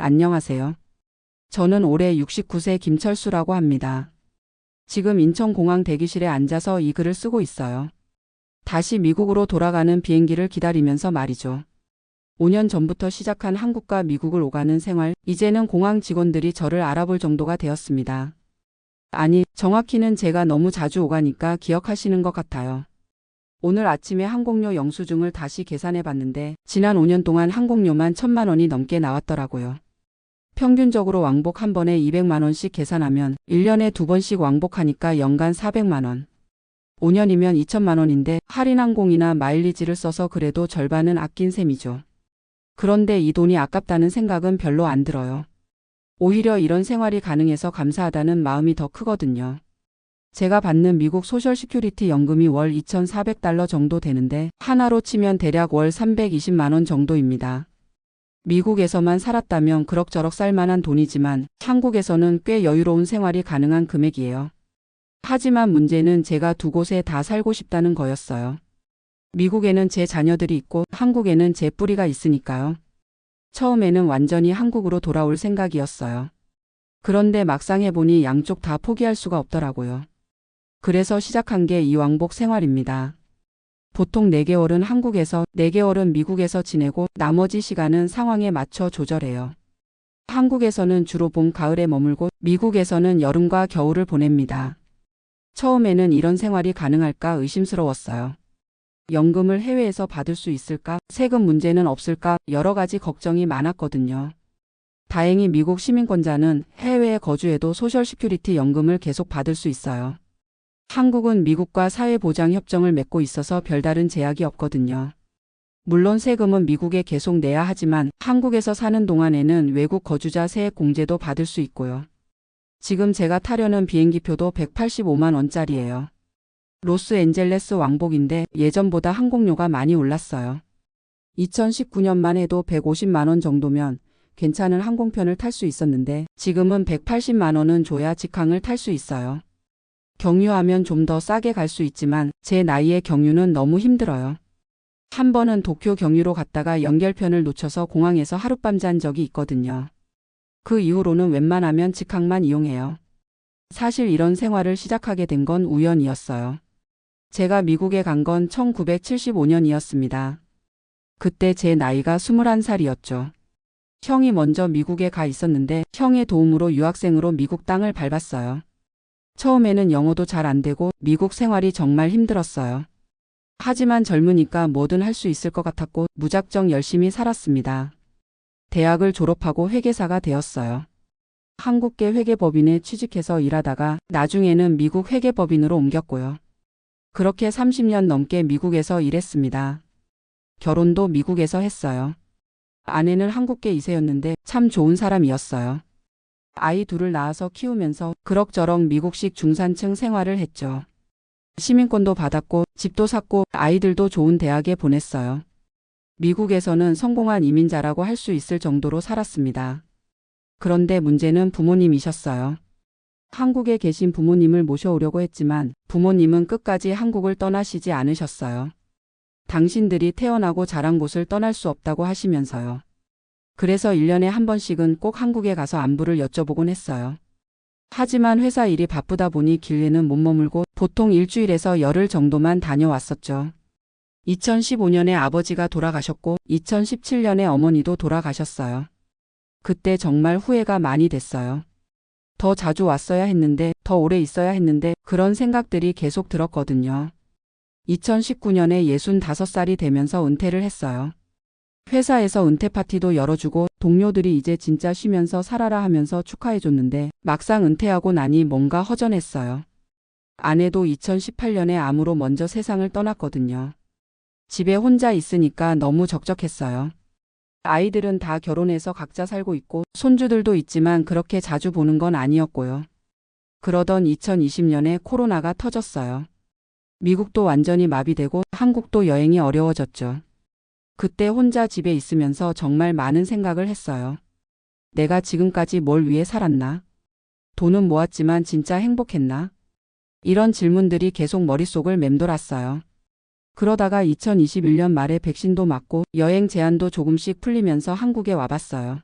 안녕하세요. 저는 올해 69세 김철수라고 합니다. 지금 인천공항 대기실에 앉아서 이 글을 쓰고 있어요. 다시 미국으로 돌아가는 비행기를 기다리면서 말이죠. 5년 전부터 시작한 한국과 미국을 오가는 생활, 이제는 공항 직원들이 저를 알아볼 정도가 되었습니다. 아니, 정확히는 제가 너무 자주 오가니까 기억하시는 것 같아요. 오늘 아침에 항공료 영수증을 다시 계산해 봤는데 지난 5년 동안 항공료만 천만 원이 넘게 나왔더라고요. 평균적으로 왕복 한 번에 200만 원씩 계산하면 1년에 두 번씩 왕복하니까 연간 400만 원. 5년이면 2천만 원인데 할인 항공이나 마일리지를 써서 그래도 절반은 아낀 셈이죠. 그런데 이 돈이 아깝다는 생각은 별로 안 들어요. 오히려 이런 생활이 가능해서 감사하다는 마음이 더 크거든요. 제가 받는 미국 소셜 시큐리티 연금이 월 2,400달러 정도 되는데 하나로 치면 대략 월 320만 원 정도입니다. 미국에서만 살았다면 그럭저럭 쌀만한 돈이지만 한국에서는 꽤 여유로운 생활이 가능한 금액이에요. 하지만 문제는 제가 두 곳에 다 살고 싶다는 거였어요. 미국에는 제 자녀들이 있고 한국에는 제 뿌리가 있으니까요. 처음에는 완전히 한국으로 돌아올 생각이었어요. 그런데 막상 해보니 양쪽 다 포기할 수가 없더라고요. 그래서 시작한 게 이 왕복 생활입니다. 보통 4개월은 한국에서 4개월은 미국에서 지내고 나머지 시간은 상황에 맞춰 조절해요. 한국에서는 주로 봄, 가을에 머물고 미국에서는 여름과 겨울을 보냅니다. 처음에는 이런 생활이 가능할까 의심스러웠어요. 연금을 해외에서 받을 수 있을까? 세금 문제는 없을까? 여러 가지 걱정이 많았거든요. 다행히 미국 시민권자는 해외에 거주해도 소셜 시큐리티 연금을 계속 받을 수 있어요. 한국은 미국과 사회보장협정을 맺고 있어서 별다른 제약이 없거든요. 물론 세금은 미국에 계속 내야 하지만 한국에서 사는 동안에는 외국 거주자 세액 공제도 받을 수 있고요. 지금 제가 타려는 비행기표도 185만 원짜리예요. 로스앤젤레스 왕복인데 예전보다 항공료가 많이 올랐어요. 2019년만 해도 150만 원 정도면 괜찮은 항공편을 탈 수 있었는데 지금은 180만 원은 줘야 직항을 탈 수 있어요. 경유하면 좀 더 싸게 갈 수 있지만 제 나이에 경유는 너무 힘들어요. 한 번은 도쿄 경유로 갔다가 연결편을 놓쳐서 공항에서 하룻밤 잔 적이 있거든요. 그 이후로는 웬만하면 직항만 이용해요. 사실 이런 생활을 시작하게 된 건 우연이었어요. 제가 미국에 간 건 1975년이었습니다. 그때 제 나이가 21살이었죠. 형이 먼저 미국에 가 있었는데 형의 도움으로 유학생으로 미국 땅을 밟았어요. 처음에는 영어도 잘 안 되고 미국 생활이 정말 힘들었어요. 하지만 젊으니까 뭐든 할 수 있을 것 같았고 무작정 열심히 살았습니다. 대학을 졸업하고 회계사가 되었어요. 한국계 회계법인에 취직해서 일하다가 나중에는 미국 회계법인으로 옮겼고요. 그렇게 30년 넘게 미국에서 일했습니다. 결혼도 미국에서 했어요. 아내는 한국계 이세였는데 참 좋은 사람이었어요. 아이 둘을 낳아서 키우면서 그럭저럭 미국식 중산층 생활을 했죠. 시민권도 받았고 집도 샀고 아이들도 좋은 대학에 보냈어요. 미국에서는 성공한 이민자라고 할 수 있을 정도로 살았습니다. 그런데 문제는 부모님이셨어요. 한국에 계신 부모님을 모셔오려고 했지만 부모님은 끝까지 한국을 떠나시지 않으셨어요. 당신들이 태어나고 자란 곳을 떠날 수 없다고 하시면서요. 그래서 1년에 한 번씩은 꼭 한국에 가서 안부를 여쭤보곤 했어요. 하지만 회사 일이 바쁘다 보니 길에는 못 머물고 보통 일주일에서 열흘 정도만 다녀왔었죠. 2015년에 아버지가 돌아가셨고 2017년에 어머니도 돌아가셨어요. 그때 정말 후회가 많이 됐어요. 더 자주 왔어야 했는데, 더 오래 있어야 했는데, 그런 생각들이 계속 들었거든요. 2019년에 65살이 되면서 은퇴를 했어요. 회사에서 은퇴 파티도 열어주고 동료들이 이제 진짜 쉬면서 살아라 하면서 축하해줬는데 막상 은퇴하고 나니 뭔가 허전했어요. 아내도 2018년에 암으로 먼저 세상을 떠났거든요. 집에 혼자 있으니까 너무 적적했어요. 아이들은 다 결혼해서 각자 살고 있고 손주들도 있지만 그렇게 자주 보는 건 아니었고요. 그러던 2020년에 코로나가 터졌어요. 미국도 완전히 마비되고 한국도 여행이 어려워졌죠. 그때 혼자 집에 있으면서 정말 많은 생각을 했어요. 내가 지금까지 뭘 위해 살았나? 돈은 모았지만 진짜 행복했나? 이런 질문들이 계속 머릿속을 맴돌았어요. 그러다가 2021년 말에 백신도 맞고 여행 제한도 조금씩 풀리면서 한국에 와봤어요.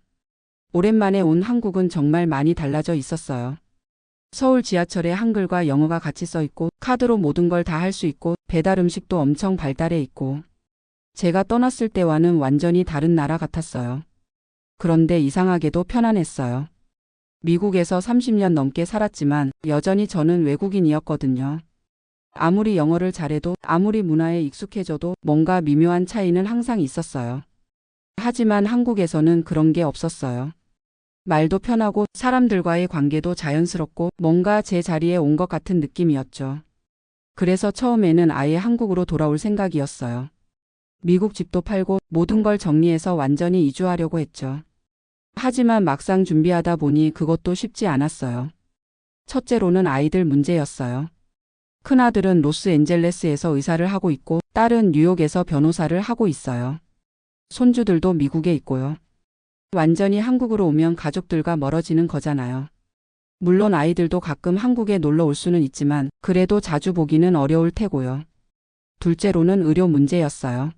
오랜만에 온 한국은 정말 많이 달라져 있었어요. 서울 지하철에 한글과 영어가 같이 써 있고 카드로 모든 걸 다 할 수 있고 배달 음식도 엄청 발달해 있고 제가 떠났을 때와는 완전히 다른 나라 같았어요. 그런데 이상하게도 편안했어요. 미국에서 30년 넘게 살았지만 여전히 저는 외국인이었거든요. 아무리 영어를 잘해도 아무리 문화에 익숙해져도 뭔가 미묘한 차이는 항상 있었어요. 하지만 한국에서는 그런 게 없었어요. 말도 편하고 사람들과의 관계도 자연스럽고 뭔가 제 자리에 온 것 같은 느낌이었죠. 그래서 처음에는 아예 한국으로 돌아올 생각이었어요. 미국 집도 팔고 모든 걸 정리해서 완전히 이주하려고 했죠. 하지만 막상 준비하다 보니 그것도 쉽지 않았어요. 첫째로는 아이들 문제였어요. 큰아들은 로스앤젤레스에서 의사를 하고 있고 딸은 뉴욕에서 변호사를 하고 있어요. 손주들도 미국에 있고요. 완전히 한국으로 오면 가족들과 멀어지는 거잖아요. 물론 아이들도 가끔 한국에 놀러 올 수는 있지만 그래도 자주 보기는 어려울 테고요. 둘째로는 의료 문제였어요.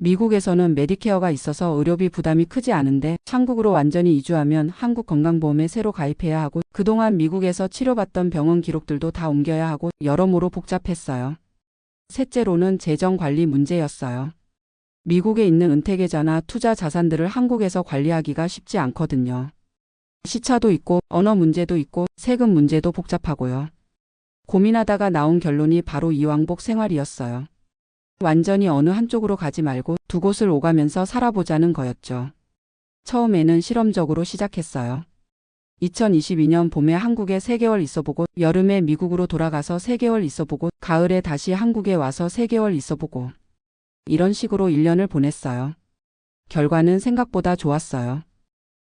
미국에서는 메디케어가 있어서 의료비 부담이 크지 않은데 한국으로 완전히 이주하면 한국 건강보험에 새로 가입해야 하고 그동안 미국에서 치료받던 병원 기록들도 다 옮겨야 하고 여러모로 복잡했어요. 셋째로는 재정 관리 문제였어요. 미국에 있는 은퇴계좌나 투자 자산들을 한국에서 관리하기가 쉽지 않거든요. 시차도 있고 언어 문제도 있고 세금 문제도 복잡하고요. 고민하다가 나온 결론이 바로 이왕복 생활이었어요. 완전히 어느 한쪽으로 가지 말고 두 곳을 오가면서 살아보자는 거였죠. 처음에는 실험적으로 시작했어요. 2022년 봄에 한국에 3개월 있어보고 여름에 미국으로 돌아가서 3개월 있어보고 가을에 다시 한국에 와서 3개월 있어보고 이런 식으로 1년을 보냈어요. 결과는 생각보다 좋았어요.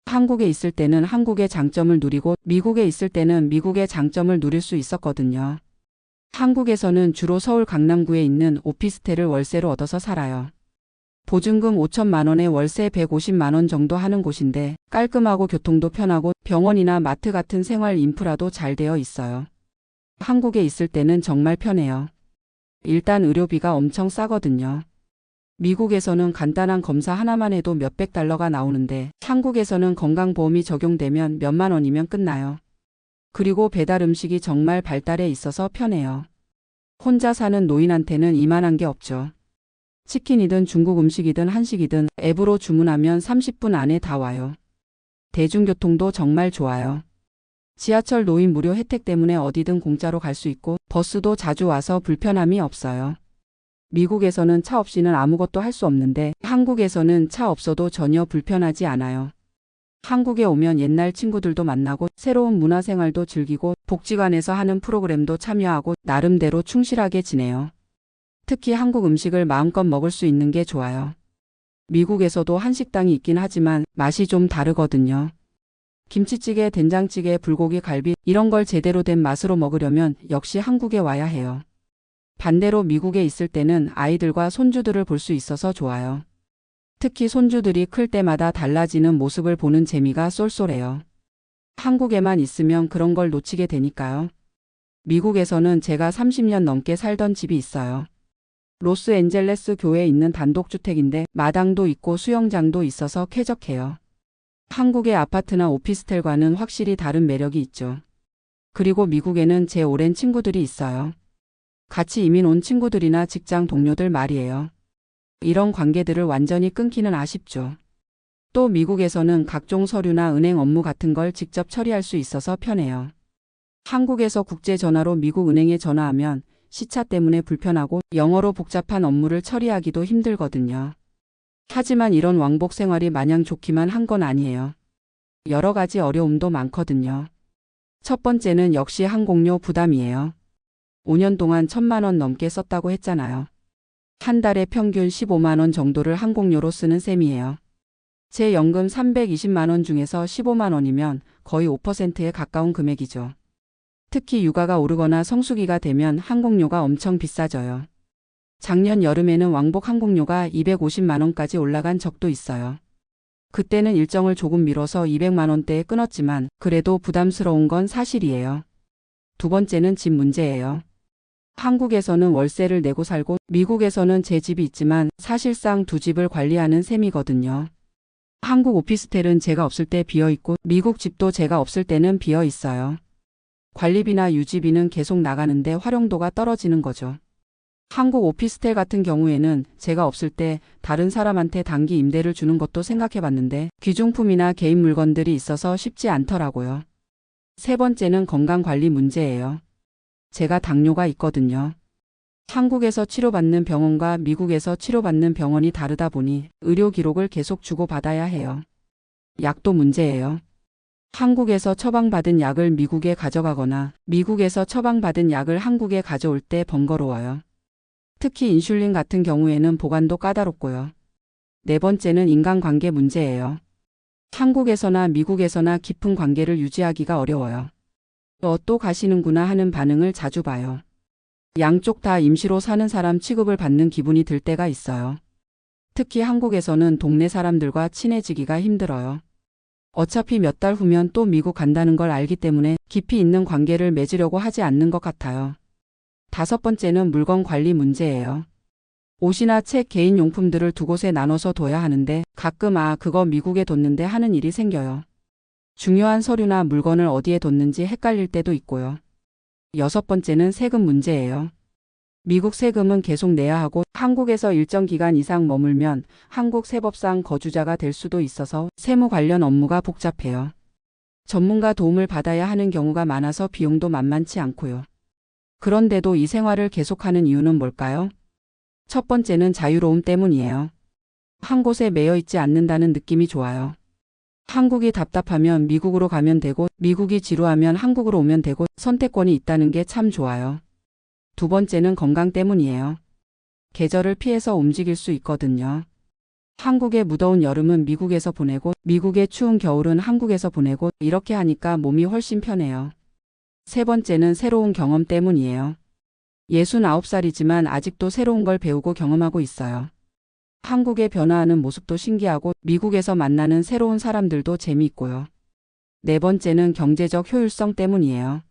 한국에 있을 때는 한국의 장점을 누리고 미국에 있을 때는 미국의 장점을 누릴 수 있었거든요. 한국에서는 주로 서울 강남구에 있는 오피스텔을 월세로 얻어서 살아요. 보증금 5천만 원에 월세 150만 원 정도 하는 곳인데 깔끔하고 교통도 편하고 병원이나 마트 같은 생활 인프라도 잘 되어 있어요. 한국에 있을 때는 정말 편해요. 일단 의료비가 엄청 싸거든요. 미국에서는 간단한 검사 하나만 해도 몇백 달러가 나오는데 한국에서는 건강보험이 적용되면 몇만 원이면 끝나요. 그리고 배달 음식이 정말 발달해 있어서 편해요. 혼자 사는 노인한테는 이만한 게 없죠. 치킨이든 중국 음식이든 한식이든 앱으로 주문하면 30분 안에 다 와요. 대중교통도 정말 좋아요. 지하철 노인 무료 혜택 때문에 어디든 공짜로 갈 수 있고 버스도 자주 와서 불편함이 없어요. 미국에서는 차 없이는 아무것도 할 수 없는데 한국에서는 차 없어도 전혀 불편하지 않아요. 한국에 오면 옛날 친구들도 만나고 새로운 문화생활도 즐기고 복지관에서 하는 프로그램도 참여하고 나름대로 충실하게 지내요. 특히 한국 음식을 마음껏 먹을 수 있는 게 좋아요. 미국에서도 한식당이 있긴 하지만 맛이 좀 다르거든요. 김치찌개, 된장찌개, 불고기, 갈비 이런 걸 제대로 된 맛으로 먹으려면 역시 한국에 와야 해요. 반대로 미국에 있을 때는 아이들과 손주들을 볼 수 있어서 좋아요. 특히 손주들이 클 때마다 달라지는 모습을 보는 재미가 쏠쏠해요. 한국에만 있으면 그런 걸 놓치게 되니까요. 미국에서는 제가 30년 넘게 살던 집이 있어요. 로스앤젤레스 교회에 있는 단독주택인데 마당도 있고 수영장도 있어서 쾌적해요. 한국의 아파트나 오피스텔과는 확실히 다른 매력이 있죠. 그리고 미국에는 제 오랜 친구들이 있어요. 같이 이민 온 친구들이나 직장 동료들 말이에요. 이런 관계들을 완전히 끊기는 아쉽죠. 또 미국에서는 각종 서류나 은행 업무 같은 걸 직접 처리할 수 있어서 편해요. 한국에서 국제 전화로 미국 은행에 전화하면 시차 때문에 불편하고 영어로 복잡한 업무를 처리하기도 힘들거든요. 하지만 이런 왕복 생활이 마냥 좋기만 한 건 아니에요. 여러 가지 어려움도 많거든요. 첫 번째는 역시 항공료 부담이에요. 5년 동안 천만 원 넘게 썼다고 했잖아요. 한 달에 평균 15만 원 정도를 항공료로 쓰는 셈이에요. 제 연금 320만 원 중에서 15만 원이면 거의 5%에 가까운 금액이죠. 특히 육아가 오르거나 성수기가 되면 항공료가 엄청 비싸져요. 작년 여름에는 왕복 항공료가 250만 원까지 올라간 적도 있어요. 그때는 일정을 조금 미뤄서 200만 원대에 끊었지만 그래도 부담스러운 건 사실이에요. 두 번째는 집 문제예요. 한국에서는 월세를 내고 살고 미국에서는 제 집이 있지만 사실상 두 집을 관리하는 셈이거든요. 한국 오피스텔은 제가 없을 때 비어 있고 미국 집도 제가 없을 때는 비어 있어요. 관리비나 유지비는 계속 나가는데 활용도가 떨어지는 거죠. 한국 오피스텔 같은 경우에는 제가 없을 때 다른 사람한테 단기 임대를 주는 것도 생각해 봤는데 귀중품이나 개인 물건들이 있어서 쉽지 않더라고요. 세 번째는 건강 관리 문제예요. 제가 당뇨가 있거든요. 한국에서 치료받는 병원과 미국에서 치료받는 병원이 다르다 보니 의료 기록을 계속 주고받아야 해요. 약도 문제예요. 한국에서 처방받은 약을 미국에 가져가거나 미국에서 처방받은 약을 한국에 가져올 때 번거로워요. 특히 인슐린 같은 경우에는 보관도 까다롭고요. 네 번째는 인간관계 문제예요. 한국에서나 미국에서나 깊은 관계를 유지하기가 어려워요. 어, 또 가시는구나 하는 반응을 자주 봐요. 양쪽 다 임시로 사는 사람 취급을 받는 기분이 들 때가 있어요. 특히 한국에서는 동네 사람들과 친해지기가 힘들어요. 어차피 몇 달 후면 또 미국 간다는 걸 알기 때문에 깊이 있는 관계를 맺으려고 하지 않는 것 같아요. 다섯 번째는 물건 관리 문제예요. 옷이나 책, 개인 용품들을 두 곳에 나눠서 둬야 하는데 가끔 아, 그거 미국에 뒀는데 하는 일이 생겨요. 중요한 서류나 물건을 어디에 뒀는지 헷갈릴 때도 있고요. 여섯 번째는 세금 문제예요. 미국 세금은 계속 내야 하고 한국에서 일정 기간 이상 머물면 한국 세법상 거주자가 될 수도 있어서 세무 관련 업무가 복잡해요. 전문가 도움을 받아야 하는 경우가 많아서 비용도 만만치 않고요. 그런데도 이 생활을 계속하는 이유는 뭘까요? 첫 번째는 자유로움 때문이에요. 한 곳에 매여 있지 않는다는 느낌이 좋아요. 한국이 답답하면 미국으로 가면 되고 미국이 지루하면 한국으로 오면 되고 선택권이 있다는 게 참 좋아요. 두 번째는 건강 때문이에요. 계절을 피해서 움직일 수 있거든요. 한국의 무더운 여름은 미국에서 보내고 미국의 추운 겨울은 한국에서 보내고 이렇게 하니까 몸이 훨씬 편해요. 세 번째는 새로운 경험 때문이에요. 69살이지만 아직도 새로운 걸 배우고 경험하고 있어요. 한국의 변화하는 모습도 신기하고 미국에서 만나는 새로운 사람들도 재미있고요. 네 번째는 경제적 효율성 때문이에요.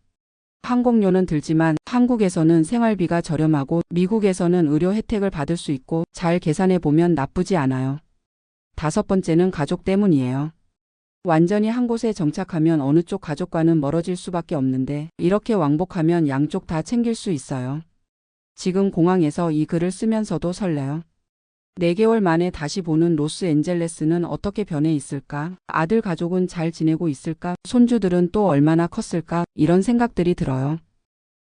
항공료는 들지만 한국에서는 생활비가 저렴하고 미국에서는 의료 혜택을 받을 수 있고 잘 계산해 보면 나쁘지 않아요. 다섯 번째는 가족 때문이에요. 완전히 한 곳에 정착하면 어느 쪽 가족과는 멀어질 수밖에 없는데 이렇게 왕복하면 양쪽 다 챙길 수 있어요. 지금 공항에서 이 글을 쓰면서도 설레요. 4개월 만에 다시 보는 로스앤젤레스는 어떻게 변해 있을까? 아들 가족은 잘 지내고 있을까? 손주들은 또 얼마나 컸을까? 이런 생각들이 들어요.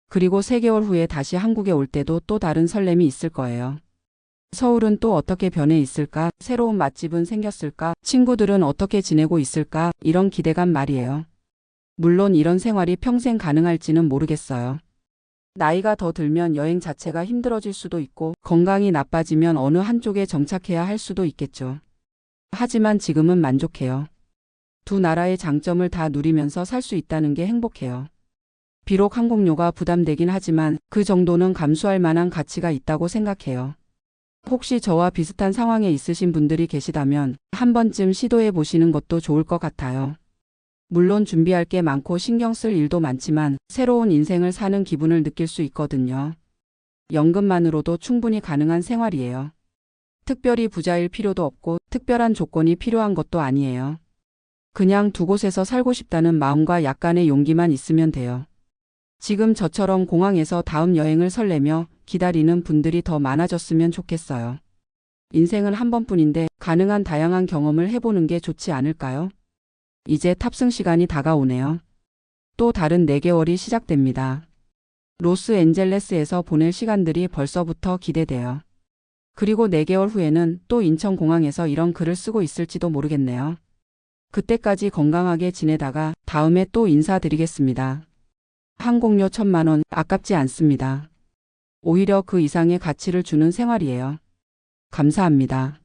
그리고 3개월 후에 다시 한국에 올 때도 또 다른 설렘이 있을 거예요. 서울은 또 어떻게 변해 있을까? 새로운 맛집은 생겼을까? 친구들은 어떻게 지내고 있을까? 이런 기대감 말이에요. 물론 이런 생활이 평생 가능할지는 모르겠어요. 나이가 더 들면 여행 자체가 힘들어질 수도 있고 건강이 나빠지면 어느 한쪽에 정착해야 할 수도 있겠죠. 하지만 지금은 만족해요. 두 나라의 장점을 다 누리면서 살 수 있다는 게 행복해요. 비록 항공료가 부담되긴 하지만 그 정도는 감수할 만한 가치가 있다고 생각해요. 혹시 저와 비슷한 상황에 있으신 분들이 계시다면 한 번쯤 시도해 보시는 것도 좋을 것 같아요. 물론 준비할 게 많고 신경 쓸 일도 많지만 새로운 인생을 사는 기분을 느낄 수 있거든요. 연금만으로도 충분히 가능한 생활이에요. 특별히 부자일 필요도 없고 특별한 조건이 필요한 것도 아니에요. 그냥 두 곳에서 살고 싶다는 마음과 약간의 용기만 있으면 돼요. 지금 저처럼 공항에서 다음 여행을 설레며 기다리는 분들이 더 많아졌으면 좋겠어요. 인생은 한 번뿐인데 가능한 다양한 경험을 해보는 게 좋지 않을까요? 이제 탑승 시간이 다가오네요. 또 다른 4개월이 시작됩니다. 로스앤젤레스에서 보낼 시간들이 벌써부터 기대돼요. 그리고 4개월 후에는 또 인천공항에서 이런 글을 쓰고 있을지도 모르겠네요. 그때까지 건강하게 지내다가 다음에 또 인사드리겠습니다. 항공료 천만 원 아깝지 않습니다. 오히려 그 이상의 가치를 주는 생활이에요. 감사합니다.